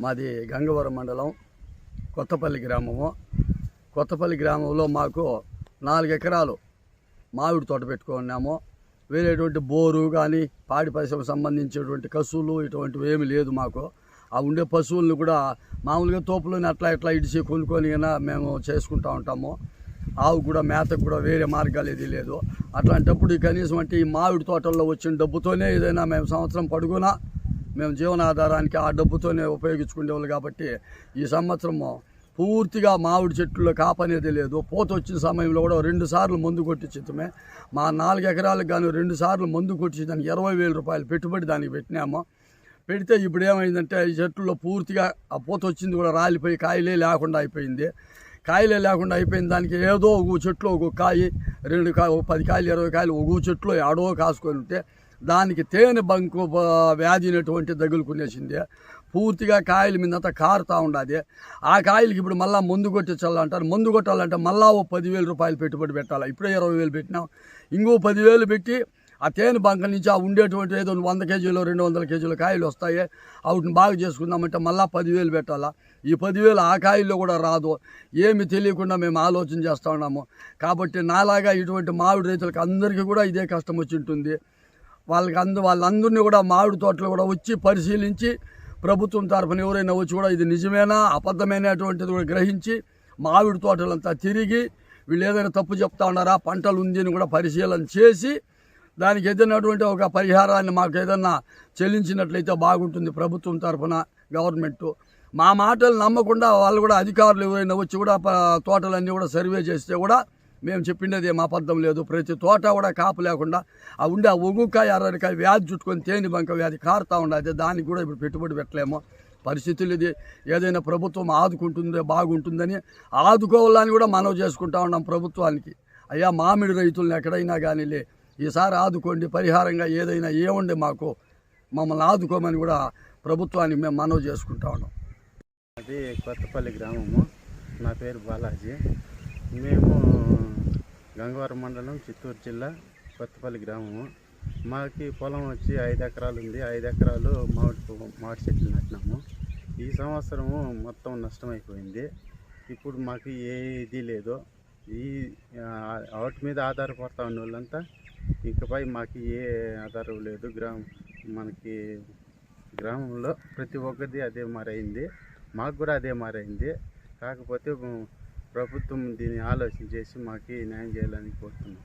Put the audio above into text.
మాది గంగవరం మండలం కొత్తపల్లి గ్రామము. కొత్తపల్లి గ్రామంలో మాకు నాలుగు ఎకరాలు మామిడి తోట పెట్టుకున్నాము. వేరేటువంటి బోరు కానీ పాడి పరిశ్రమకు సంబంధించినటువంటి కసువులు ఇటువంటివి ఏమీ లేదు మాకు. ఆ ఉండే పశువులను కూడా మామూలుగా తోపులను అట్లా ఇట్లా ఇడిచి కొనుక్కొని మేము చేసుకుంటూ ఉంటాము. ఆవు కూడా మేతకు కూడా వేరే మార్గాలు ఏది లేదు. అట్లాంటప్పుడు కనీసం అంటే ఈ మామిడి తోటల్లో వచ్చిన డబ్బుతోనే ఏదైనా మేము సంవత్సరం పడుగునా మేము జీవనాధారానికి ఆ డబ్బుతోనే ఉపయోగించుకునేవాళ్ళు కాబట్టి ఈ సంవత్సరము పూర్తిగా మామిడి చెట్లలో కాపనేది లేదు. పూత వచ్చిన సమయంలో కూడా రెండు సార్లు మందు కొట్టించమే మా నాలుగు ఎకరాలకు గాను రెండు సార్లు మందు కొట్టించి దానికి ఇరవై వేల రూపాయలు పెట్టుబడి దానికి పెట్టినాము. పెడితే ఇప్పుడు ఏమైందంటే ఈ చెట్టులో పూర్తిగా ఆ పూత వచ్చింది కూడా రాలిపోయి కాయలే లేకుండా అయిపోయింది. కాయలే లేకుండా అయిపోయిన దానికి ఏదో ఒక చెట్లు ఒక కాయ రెండు కాయ ఒక పది కాయలు ఇరవై కాయలు ఒక చెట్లు ఆడో కాసుకొని ఉంటే దానికి తేనె బంకు వ్యాధి అనేటువంటి తగులుకునేసింది. పూర్తిగా కాయల మీద అంతా కారుతూ ఉండాలి ఆ కాయలకి ఇప్పుడు మళ్ళీ మందు కొట్టించాలంటారు. మందు కొట్టాలంటే మళ్ళా ఓ పదివేల రూపాయలు పెట్టుబడి పెట్టాలి. ఇప్పుడే ఇరవై వేలు పెట్టినాం. ఇంకో పదివేలు పెట్టి ఆ తేనె బంక నుంచి ఆ ఉండేటువంటి ఏదో వంద కేజీలు రెండు వందల కేజీల కాయలు వస్తాయి. వాటిని బాగా చేసుకుందామంటే మళ్ళా పదివేలు పెట్టాలా? ఈ పదివేలు ఆ కాయల్లో కూడా రాదు. ఏమి తెలియకుండా మేము ఆలోచన చేస్తూ ఉన్నాము. కాబట్టి నాలాగా ఇటువంటి మామిడి రైతులకు అందరికీ కూడా ఇదే కష్టం వచ్చి ఉంటుంది. వాళ్ళకి అందు వాళ్ళందరినీ కూడా మామిడి తోటలు కూడా వచ్చి పరిశీలించి ప్రభుత్వం తరఫున ఎవరైనా వచ్చి కూడా ఇది నిజమేనా అబద్ధమైనటువంటిది కూడా గ్రహించి మామిడి తోటలంతా తిరిగి వీళ్ళు ఏదైనా తప్పు చెప్తా ఉన్నారా పంటలు ఉంది అని కూడా పరిశీలన చేసి దానికి ఏదైనటువంటి ఒక పరిహారాన్ని మాకు ఏదన్నా చెల్లించినట్లయితే బాగుంటుంది ప్రభుత్వం తరఫున గవర్నమెంట్. మా మాటలు నమ్మకుండా వాళ్ళు కూడా అధికారులు ఎవరైనా వచ్చి కూడా తోటలన్నీ కూడా సర్వే చేస్తే కూడా మేము చెప్పిండేది ఏం అబద్ధం లేదు. ప్రతి తోట కూడా కాపు లేకుండా ఆ ఉండే ఆ ఒగుకాయ అరటికాయ వ్యాధి చుట్టుకొని తేని బంక వ్యాధి కారుతూ ఉండదు. దానికి కూడా ఇప్పుడు పెట్టుబడి పెట్టలేము. పరిస్థితులు ఇది. ఏదైనా ప్రభుత్వం ఆదుకుంటుందో బాగుంటుందని ఆదుకోవాలని కూడా మనవి చేసుకుంటా ఉన్నాం ప్రభుత్వానికి. అయ్యా మామిడి రైతులను ఎక్కడైనా కానీ లే ఈసారి ఆదుకోండి. పరిహారంగా ఏదైనా ఏముండే మాకు మమ్మల్ని ఆదుకోమని కూడా ప్రభుత్వానికి మేము మనవి చేసుకుంటా ఉన్నాం. అది కొత్తపల్లి గ్రామము. నా పేరు బాలాజీ. మేము గంగవరం మండలం చిత్తూరు జిల్లా కొత్తపల్లి గ్రామము. మాకి పొలం వచ్చి ఐదు ఎకరాలు ఉంది. ఐదు ఎకరాలు మామిడి మామిడి చెట్లు నాటినాము. ఈ సంవత్సరము మొత్తం నష్టమైపోయింది. ఇప్పుడు మాకు ఏ ఇది లేదు. ఈ వాటి మీద ఆధారపడతా ఉన్న వాళ్ళంతా ఇకపై మాకు ఏ ఆధారం లేదు. గ్రామం మనకి గ్రామంలో ప్రతి ఒక్కరిది అదే మారైంది. మాకు కూడా అదే మారైంది. కాకపోతే ప్రభుత్వం దీన్ని ఆలోచన చేసి మాకు న్యాయం చేయాలని కోరుతున్నాం.